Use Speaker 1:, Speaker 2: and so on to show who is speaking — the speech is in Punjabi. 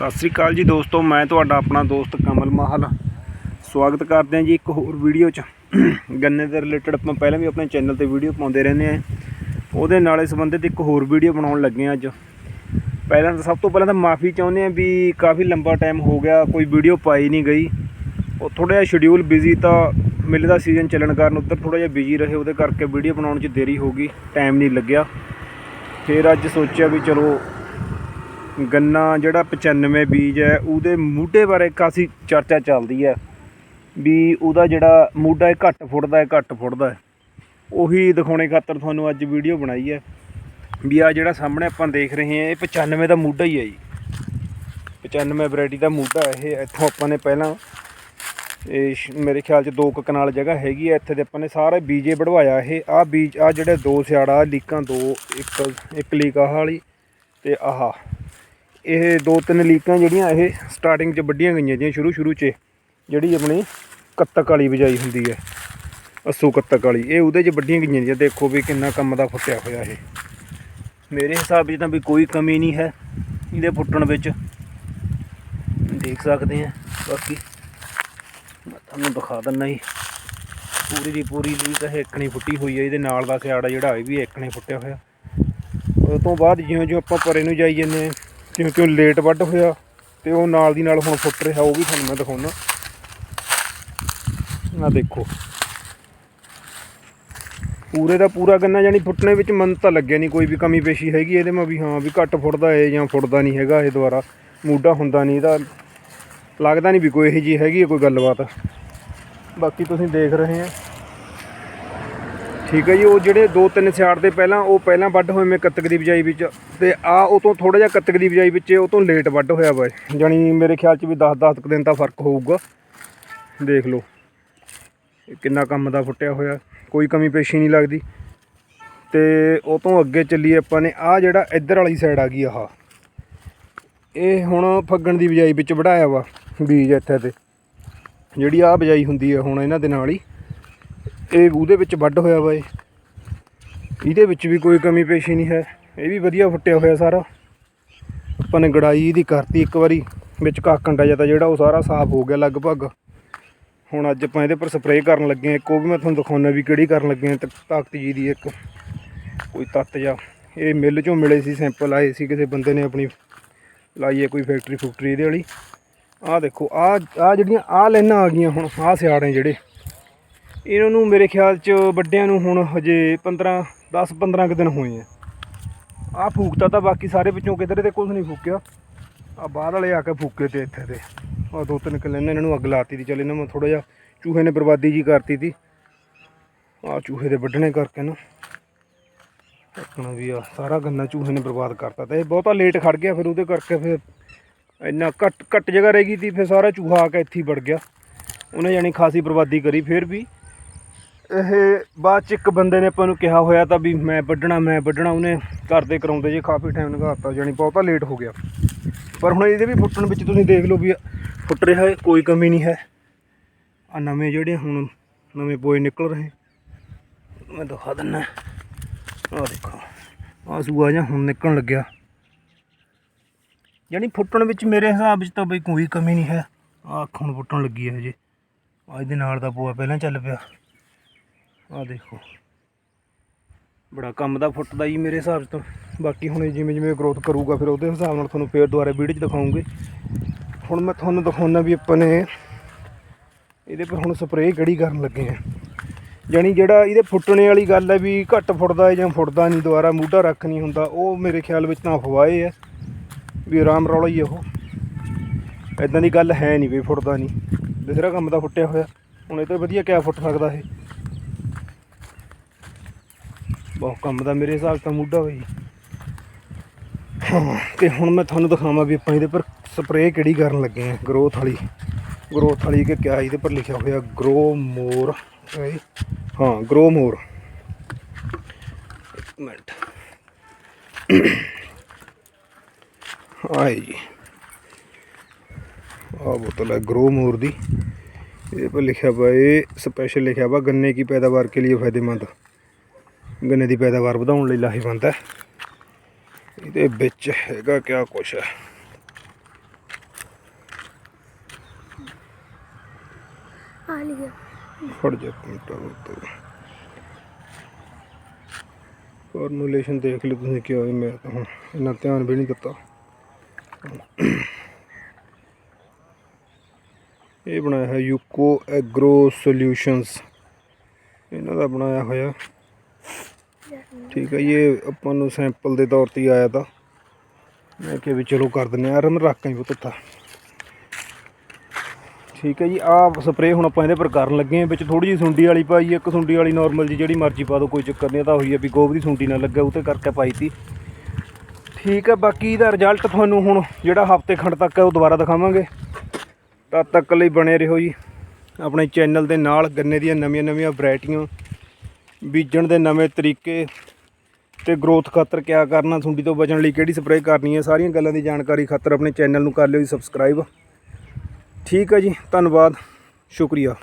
Speaker 1: ਸਤਿ ਸ੍ਰੀ ਅਕਾਲ ਜੀ ਦੋਸਤੋ, ਮੈਂ ਤੁਹਾਡਾ ਆਪਣਾ ਦੋਸਤ ਕਮਲ ਮਾਹਲ। ਸਵਾਗਤ ਕਰਦੇ ਹਾਂ ਜੀ ਇੱਕ ਹੋਰ ਵੀਡੀਓ 'ਚ। ਗੰਨੇ ਦੇ ਰਿਲੇਟਡ ਆਪਾਂ ਪਹਿਲਾਂ ਵੀ ਆਪਣੇ ਚੈਨਲ ਤੇ ਵੀਡੀਓ ਪਾਉਂਦੇ ਰਹਿੰਦੇ ਆ ਉਹਦੇ ਨਾਲੇ ਸੰਬੰਧਿਤ ਇੱਕ ਹੋਰ ਵੀਡੀਓ ਬਣਾਉਣ ਲੱਗੇ ਹਾਂ ਅੱਜ। ਪਹਿਲਾਂ ਤਾਂ ਸਭ ਤੋਂ ਪਹਿਲਾਂ ਤਾਂ ਮਾਫੀ ਚਾਹੁੰਦੇ ਆ ਵੀ ਕਾਫੀ ਲੰਬਾ ਟਾਈਮ ਹੋ ਗਿਆ, ਕੋਈ ਵੀਡੀਓ ਪਾਈ ਨਹੀਂ ਗਈ। ਉਹ ਥੋੜਾ ਜਿਹਾ ਸ਼ਡਿਊਲ ਬਿਜ਼ੀ ਤਾਂ ਮਿਲ ਦਾ ਸੀਜ਼ਨ ਚੱਲਣ ਕਾਰਨ ਉੱਧਰ ਥੋੜਾ ਜਿਹਾ ਬਿਜ਼ੀ ਰਹੇ, ਉਹਦੇ ਕਰਕੇ ਵੀਡੀਓ ਬਣਾਉਣ 'ਚ ਦੇਰੀ ਹੋ ਗਈ ਟਾਈਮ ਨਹੀਂ ਲੱਗਿਆ। ਫਿਰ ਅੱਜ ਸੋਚਿਆ ਵੀ ਚਲੋ ਗੰਨਾ ਜਿਹੜਾ 95 ਬੀਜ ਹੈ, ਉਹਦੇ ਮੂਢੇ ਬਾਰੇ ਕਾਫੀ ਚਰਚਾ ਚੱਲਦੀ ਹੈ ਵੀ ਉਹਦਾ ਜਿਹੜਾ ਮੂਢਾ ਹੈ, ਘੱਟ ਫੁੱਟਦਾ ਹੈ, ਘੱਟ ਫੁੱਟਦਾ ਹੈ। ਉਹੀ ਦਿਖਾਉਣੇ ਖਾਤਰ ਤੁਹਾਨੂੰ ਅੱਜ ਵੀਡੀਓ ਬਣਾਈ ਹੈ ਵੀ ਆ ਜਿਹੜਾ ਸਾਹਮਣੇ ਆਪਾਂ ਦੇਖ ਰਹੇ ਹਾਂ, ਇਹ 95 ਦਾ ਮੂਢਾ ਹੀ ਹੈ ਜੀ। 95 ਵੈਰਾਈਟੀ ਦਾ ਮੂਢਾ ਇਹ, ਇੱਥੋਂ ਆਪਾਂ ਨੇ ਪਹਿਲਾਂ ਇਹ ਸ਼- ਮੇਰੇ ਖਿਆਲ ਚ ਦੋ ਕੁ ਕਨਾਲ ਜਗ੍ਹਾ ਹੈਗੀ ਹੈ, ਇੱਥੇ ਤੇ ਆਪਾਂ ਨੇ ਸਾਰੇ ਬੀਜੇ ਵਢਵਾਇਆ ਇਹ। ਆ ਬੀਜ ਆ ਜਿਹੜੇ ਦੋ ਸਿਆੜਾ ਲੀਕਾਂ ਦੋ, ਇੱਕ ਇੱਕ ਲੀਕ ਆਹ ਵਾਲੀ ਤੇ ਆਹਾ। ਇਹ ਦੋ ਤਿੰਨ ਲੀਕਾਂ ਜਿਹੜੀਆਂ ਇਹ ਸਟਾਰਟਿੰਗ 'ਚ ਵੱਡੀਆਂ ਗਈਆਂ ਜਿਹੜੀਆਂ ਸ਼ੁਰੂ ਸ਼ੁਰੂ 'ਚ, ਜਿਹੜੀ ਆਪਣੀ ਕੱਤਕ ਵਾਲੀ ਬਜਾਈ ਹੁੰਦੀ ਹੈ, ਅਸੂ ਕੱਤਕ ਵਾਲੀ। ਇਹ ਉਹਦੇ 'ਚ ਵੱਡੀਆਂ ਗਈਆਂ ਜੀ ਦੇਖੋ ਵੀ ਕਿੰਨਾ ਕੰਮ ਦਾ ਫੁੱਟਿਆ ਹੋਇਆ ਇਹ। ਮੇਰੇ ਹਿਸਾਬ 'ਚ ਤਾਂ ਵੀ ਕੋਈ ਕਮੀ ਨਹੀਂ ਹੈ ਇਹਦੇ ਫੁੱਟਣ ਵਿੱਚ। ਦੇਖ ਸਕਦੇ ਆ ਬਾਕੀ ਮੈਂ ਤੁਹਾਨੂੰ ਦਿਖਾ ਦਿੰਦਾ ਜੀ। ਪੂਰੀ ਦੀ ਪੂਰੀ ਲੀਕ ਇਹ ਇੱਕਣੀ ਫੁੱਟੀ ਹੋਈ ਹੈ, ਇਹਦੇ ਨਾਲ ਦਾ ਸਿਆੜਾ ਜਿਹੜਾ, ਇਹ ਵੀ ਇੱਕਣੀ ਫੁੱਟਿਆ ਹੋਇਆ। ਉਸ ਤੋਂ ਬਾਅਦ ਜਿਉਂ ਜਿਉਂ ਆਪਾਂ ਪਰੇ ਨੂੰ ਜਾਈ ਜੰਨੇ ਕਿਉਂਕਿ ਉਹ ਲੇਟ ਵੱਢ ਹੋਇਆ ਤੇ ਉਹ ਨਾਲ ਦੀ ਨਾਲ ਹੁਣ ਫੁੱਟ ਰਿਹਾ, ਉਹ ਵੀ ਤੁਹਾਨੂੰ ਮੈਂ ਦਿਖਾਉਣਾ। ਆ ਦੇਖੋ। ਪੂਰੇ ਦਾ ਪੂਰਾ ਗੰਨਾ ਜਾਨੀ ਫੁੱਟਣੇ ਵਿੱਚ ਮਨ ਤਾਂ ਲੱਗਿਆ ਨਹੀਂ ਕੋਈ ਵੀ ਕਮੀ ਪੇਸ਼ੀ ਹੈਗੀ ਇਹਦੇ ਮੈਂ ਵੀ ਹਾਂ, ਵੀ ਘੱਟ ਫੁੱਟਦਾ ਏ ਜਾਂ ਫੁੱਟਦਾ ਨਹੀਂ ਹੈਗਾ ਇਹ ਦੁਆਰਾ ਮੂਡਾ ਹੁੰਦਾ ਨਹੀਂ ਇਹਦਾ ਲੱਗਦਾ ਨਹੀਂ ਵੀ ਕੋਈ ਇਹੋ ਜੀ ਹੈਗੀ ਹੈ ਕੋਈ ਗੱਲਬਾਤ। ਬਾਕੀ ਤੁਸੀਂ ਦੇਖ ਰਹੇ ਆ। ਠੀਕ ਹੈ ਜੀ, ਉਹ ਜਿਹੜੇ ਦੋ ਤਿੰਨ ਸਿਆੜ ਦੇ ਪਹਿਲਾਂ, ਉਹ ਪਹਿਲਾਂ ਵੱਢ ਹੋਏ ਮੇ ਕੱਤਕ ਦੀ ਬਿਜਾਈ ਵਿੱਚ ਤੇ ਆ ਉਹ ਤੋਂ ਥੋੜਾ ਜਿਹਾ ਕੱਤਕ ਦੀ ਬਿਜਾਈ ਵਿੱਚ ਉਹ ਤੋਂ ਲੇਟ ਵੱਢ ਹੋਇਆ ਵਾ ਇਹ। ਜਾਣੀ ਮੇਰੇ ਖਿਆਲ 'ਚ ਵੀ 10-10 ਦਿਨ ਦਾ ਫ਼ਰਕ ਹੋਊਗਾ। ਦੇਖ ਲਓ ਕਿੰਨਾ ਕੰਮ ਦਾ ਫੁੱਟਿਆ ਹੋਇਆ, ਕੋਈ ਕਮੀ ਪੇਸ਼ੀ ਨਹੀਂ ਲੱਗਦੀ। ਤੇ ਉਹ ਤੋਂ ਅੱਗੇ ਚੱਲੀਏ ਆਪਾਂ ਨੇ ਆ ਜਿਹੜਾ ਇੱਧਰ ਵਾਲੀ ਸਾਈਡ ਆ ਗਈ ਆਹ। ਇਹ ਹੁਣ ਫੱਗਣ ਦੀ ਬਿਜਾਈ ਵਿੱਚ ਵਢਾਇਆ ਵਾ ਬੀਜ ਇੱਥੇ ਤੇ। ਜਿਹੜੀ ਆ ਬਿਜਾਈ ਹੁੰਦੀ ਹੈ ਹੁਣ ਇਹਨਾਂ ਦੇ ਨਾਲ ਹੀ। ਇਹ ਉਹਦੇ ਵਿੱਚ ਵੱਢ ਹੋਇਆ ਵਾ ਇਹ। ਇਹਦੇ ਵਿੱਚ ਵੀ ਕੋਈ ਕਮੀ ਪੇਸ਼ੀ ਨਹੀਂ ਹੈ। ਇਹ ਵੀ ਵਧੀਆ ਫੁੱਟਿਆ ਹੋਇਆ ਸਾਰਾ। ਆਪਾਂ ਨੇ ਗੜਾਈ ਇਹਦੀ ਕਰਤੀ ਇੱਕ ਵਾਰੀ। ਵਿੱਚ ਕਾਕੰਡਾ ਜਿਹਾ ਤਾਂ ਜਿਹੜਾ ਉਹ ਸਾਰਾ ਸਾਫ਼ ਹੋ ਗਿਆ ਲਗਭਗ। ਹੁਣ ਅੱਜ ਆਪਾਂ ਇਹਦੇ ਪਰ ਸਪਰੇਅ ਕਰਨ ਲੱਗੇ ਹਾਂ। ਇੱਕ ਉਹ ਵੀ ਮੈਂ ਤੁਹਾਨੂੰ ਦਿਖਾਉਣਾ ਵੀ ਕਿਹੜੀ ਕਰਨ ਲੱਗੇ ਹਾਂ। ਤਾਕਤ ਜੀ ਦੀ ਇੱਕ। ਕੋਈ ਤੱਤ ਜਾ ਇਹ ਮਿੱਲ ਚੋਂ ਮਿਲੇ ਸੀ ਸੈਂਪਲ ਆਏ ਸੀ ਕਿਸੇ ਬੰਦੇ ਨੇ ਆਪਣੀ। ਲਾਈ ਹੈ ਕੋਈ ਫੈਕਟਰੀ ਫੁਕਟਰੀ ਇਹਦੇ ਵਾਲੀ। ਆਹ ਦੇਖੋ, ਆਹ ਆਹ ਜਿਹੜੀਆਂ ਆਹ ਲਾਈਨਾਂ ਆ ਗਈਆਂ ਹੁਣ। ਆਹ ਸਿਆੜੇ ਜਿਹੜੇ। ਇਹਨਾਂ ਨੂੰ ਮੇਰੇ ਖਿਆਲ ਚ ਵੱਡਿਆਂ ਨੂੰ ਹੁਣ ਹਜੇ 15 10 15 ਕੁ ਦਿਨ ਹੋਏ ਆ। ਆਹ ਫੂਕਤਾ ਤਾਂ ਬਾਕੀ ਸਾਰੇ ਵਿੱਚੋਂ ਕਿਧਰੇ ਤੇ ਕੁਝ ਨਹੀਂ ਫੂਕਿਆ। ਆ ਬਾਹਰ ਵਾਲੇ ਆ ਕੇ ਫੂਕੇ ਤੇ ਇੱਥੇ ਤੇ ਆ ਦੋ ਤਿੰਨ ਕਿੱਲੇ ਨੇ, ਇਹਨਾਂ ਨੂੰ ਅੱਗ ਲਾਤੀ ਦੀ। ਚੱਲ ਇਹਨਾਂ ਨੂੰ ਥੋੜਾ ਜਿਹਾ ਚੂਹੇ ਨੇ ਬਰਬਾਦੀ ਜੀ ਕਰਤੀ ਤੀ ਆ ਚੂਹੇ ਦੇ ਵੱਢਣੇ ਕਰਕੇ ਨਾ। ਆਪਣਾ ਵੀ ਆ ਸਾਰਾ ਗੰਨਾ ਚੂਹੇ ਨੇ ਬਰਬਾਦ ਕਰਤਾ ਤੇ ਇਹ ਬਹੁਤਾ ਲੇਟ ਖੜ ਗਿਆ, ਫਿਰ ਉਹਦੇ ਕਰਕੇ ਫਿਰ ਇੰਨਾ ਘੱਟ ਘੱਟ ਜਗ੍ਹਾ ਰਹਿ ਗਈ ਤੀ, ਫਿਰ ਸਾਰਾ ਚੂਹਾ ਆ ਕੇ ਇੱਥੇ ਹੀ ਵੜ ਗਿਆ। ਉਹਨੇ ਜਾਨੀ ਖਾਸੀ ਬਰਬਾਦੀ ਕਰੀ, ਫਿਰ ਵੀ ਇਹ ਬਾਅਦ ਚ ਇੱਕ ਬੰਦੇ ਨੇ ਆਪਾਂ ਨੂੰ ਕਿਹਾ ਹੋਇਆ ਤਾਂ ਵੀ ਮੈਂ ਵੱਢਣਾ ਮੈਂ ਵੱਢਣਾ, ਉਹਨੇ ਕਰਦੇ ਕਰਾਉਂਦੇ ਜੇ ਕਾਫੀ ਟਾਈਮ ਲਗਾਤਾ ਜਾਨੀ ਬਹੁਤਾ ਲੇਟ ਹੋ ਗਿਆ। ਪਰ ਹੁਣ ਇਹਦੇ ਵੀ ਫੁੱਟਣ ਵਿੱਚ ਤੁਸੀਂ ਦੇਖ ਲਓ ਵੀ ਫੁੱਟ ਰਿਹਾ ਹੈ, ਕੋਈ ਕਮੀ ਨਹੀਂ ਹੈ। ਆ ਨਵੇਂ ਜਿਹੜੇ ਹੁਣ ਨਵੇਂ ਬੋਏ ਨਿਕਲ ਰਹੇ। ਮੈਂ ਦਿਖਾ ਦਿੰਨਾ। ਆ ਦੇਖੋ ਆ ਸੂਆ ਜਾਂ ਹੁਣ ਨਿਕਲਣ ਲੱਗਿਆ। ਯਾਨੀ ਫੁੱਟਣ ਵਿੱਚ ਮੇਰੇ ਹਿਸਾਬ 'ਚ ਤਾਂ ਬਈ ਕੋਈ ਕਮੀ ਨਹੀਂ ਹੈ। ਆ ਅੱਖ ਹੁਣ ਫੁੱਟਣ ਲੱਗੀ ਹੈ ਹਜੇ। ਆ ਇਹਦੇ ਨਾਲ ਦਾ ਪੂਆ ਪਹਿਲਾਂ ਚੱਲ ਪਿਆ। ਆ ਦੇਖੋ। ਬੜਾ ਕੰਮ ਦਾ ਫੁੱਟਦਾ ਜੀ ਮੇਰੇ ਹਿਸਾਬ 'ਚ ਤਾਂ। ਬਾਕੀ ਹੁਣ ਜਿਵੇਂ ਜਿਵੇਂ ਗਰੋਥ ਕਰੂਗਾ, ਫਿਰ ਉਹਦੇ ਹਿਸਾਬ ਨਾਲ ਤੁਹਾਨੂੰ ਫੇਰ ਦੁਬਾਰਾ ਵੀਡੀਓ 'ਚ ਦਿਖਾਉਂਗੇ। ਹੁਣ ਮੈਂ ਤੁਹਾਨੂੰ ਦਿਖਾਉਣਾ ਵੀ ਆਪਾਂ ਨੇ ਇਹਦੇ ਪਰ ਹੁਣ ਸਪਰੇਅ ਕਿਹੜੀ ਕਰਨ ਲੱਗੇ ਆ। ਜਾਣੀ ਜਿਹੜਾ ਇਹਦੇ ਫੁੱਟਣੇ ਵਾਲੀ ਗੱਲ ਹੈ ਵੀ ਘੱਟ ਫੁੱਟਦਾ ਹੈ ਜਾਂ ਫੁੱਟਦਾ ਨਹੀਂ, ਦੁਬਾਰਾ ਮੂਢਾ ਰੱਖ ਨਹੀਂ ਹੁੰਦਾ, ਉਹ ਮੇਰੇ ਖਿਆਲ ਵਿੱਚ ਤਾਂ ਅਫਵਾਹ ਹੈ ਵੀ ਆਰਾਮ ਰੌਲਾ ਹੀ ਉਹ। ਐਦਾਂ ਦੀ ਗੱਲ ਹੈ ਨਹੀਂ ਵੀ ਫੁੱਟਦਾ ਨਹੀਂ। ਦੂਸਰਾ ਕੰਮ ਦਾ ਫੁੱਟਿਆ ਹੋਇਆ। ਹੁਣ ਇਹ ਤੋਂ ਵਧੀਆ ਕਿਆ ਫੁੱਟ ਸਕਦਾ ਇਹ। ਬਹੁਤ ਕੰਮ ਦਾ ਮੇਰੇ ਹਿਸਾਬ 'ਚ ਤਾਂ ਮੂਢਾ ਹੋਈ ਤੇ ਹੁਣ ਮੈਂ ਤੁਹਾਨੂੰ ਦਿਖਾਵਾਂ ਵੀ ਆਪਾਂ ਇਹਦੇ ਪਰ ਸਪਰੇਅ ਕਿਹੜੀ ਕਰਨ ਲੱਗੇ ਆ ਗਰੋਥ ਵਾਲੀ ਗਰੋਥ ਵਾਲੀ ਕਿ ਕਿਆ ਇਹਦੇ ਪਰ ਲਿਖਿਆ ਹੋਇਆ ਗਰੋ ਮੋਰ ਹਾਂ ਗਰੋ ਮੋਰ ਇੱਕ ਮਿੰਟ ਆਏ ਜੀ ਆ ਬੋਤਲ ਹੈ ਗਰੋ ਮੋਰ ਦੀ ਇਹਦੇ ਪਰ ਲਿਖਿਆ हुआ ਇਹ ਸਪੈਸ਼ਲ ਲਿਖਿਆ हुआ गन्ने की पैदावार के लिए फायदेमंद ਗੰਨੇ ਦੀ ਪੈਦਾਵਾਰ ਵਧਾਉਣ ਲਈ ਲਾਹੇਵੰਦ ਹੈ। ਇਹਦੇ ਵਿੱਚ ਹੈਗਾ ਕਿਆ ਕੁਛ? ਹੈ ਫਾਰਮੂਲੇਸ਼ਨ ਦੇਖ ਲਈ ਤੁਸੀਂ ਕੀ ਹੋਏ ਮੈਂ ਤਾਂ ਹੁਣ ਇੰਨਾ ਧਿਆਨ ਵੀ ਨਹੀਂ ਦਿੱਤਾ। ਇਹ ਬਣਾਇਆ ਹੈ ਯੂਕੋ ਐਗਰੋ ਸੋਲੂਸ਼ਨਸ। ਇਹਨਾਂ ਦਾ ਬਣਾਇਆ ਹੋਇਆ ਠੀਕ ਹੈ ਜੀ, ਇਹ ਆਪਾਂ ਨੂੰ ਸੈਂਪਲ ਦੇ ਤੌਰ ਤੇ ਆਇਆ ਤਾਂ। ਮੈਂ ਕਿਹਾ ਵੀ ਚਲੋ ਕਰ ਦਿੰਦੇ ਆ ਅਰਮ ਰੱਖ ਹੀ ਪੁੱਤਾ ਠੀਕ ਹੈ ਜੀ ਆਹ ਸਪਰੇਅ ਹੁਣ ਆਪਾਂ ਇਹਦੇ ਪਰ ਕਰਨ ਲੱਗੇ ਆ ਵਿੱਚ ਥੋੜੀ ਜਿਹੀ ਸੁੰਡੀ ਵਾਲੀ ਪਾਈ ਇੱਕ ਸੁੰਡੀ ਵਾਲੀ ਨਾਰਮਲ ਜੀ ਜਿਹੜੀ ਮਰਜ਼ੀ ਪਾ ਦਿਓ ਕੋਈ ਚੱਕਰ ਨਹੀਂ ਇਹ ਤਾਂ ਹੋਈ ਆ ਵੀ ਗੋਬ ਦੀ ਸੁੰਡੀ ਨਾ ਲੱਗੇ ਉਹ ਕਰਕੇ ਪਾਈ ਤੀ। ਠੀਕ ਹੈ ਬਾਕੀ ਇਹਦਾ ਰਿਜ਼ਲਟ ਤੁਹਾਨੂੰ ਹੁਣ ਜਿਹੜਾ ਹਫ਼ਤੇ ਖੰਡ ਤੱਕ ਹੈ ਉਹ ਦੁਬਾਰਾ ਦਿਖਾਵਾਂਗੇ। ਤਦ ਤੱਕ ਲਈ ਬਣੇ ਰਹੋ ਜੀ ਆਪਣੇ ਚੈਨਲ ਦੇ ਨਾਲ ਗੰਨੇ ਦੀਆਂ ਨਵੀਆਂ ਨਵੀਆਂ ਵੈਰਾਈਟੀਆਂ ਬੀਜਣ ਦੇ ਨਵੇਂ ਤਰੀਕੇ ਤੇ ਗਰੋਥ ਖਾਤਰ ਕਿਆ ਕਰਨਾ, ਸੁੰਡੀ ਤੋਂ ਬਚਣ ਲਈ ਕਿਹੜੀ ਸਪਰੇਅ ਕਰਨੀ ਹੈ, ਸਾਰੀਆਂ ਗੱਲਾਂ ਦੀ ਜਾਣਕਾਰੀ ਖਾਤਰ ਆਪਣੇ ਚੈਨਲ ਨੂੰ ਕਰ ਲਿਓ ਜੀ ਸਬਸਕ੍ਰਾਈਬ ਠੀਕ ਹੈ ਜੀ, ਧੰਨਵਾਦ, ਸ਼ੁਕਰੀਆ।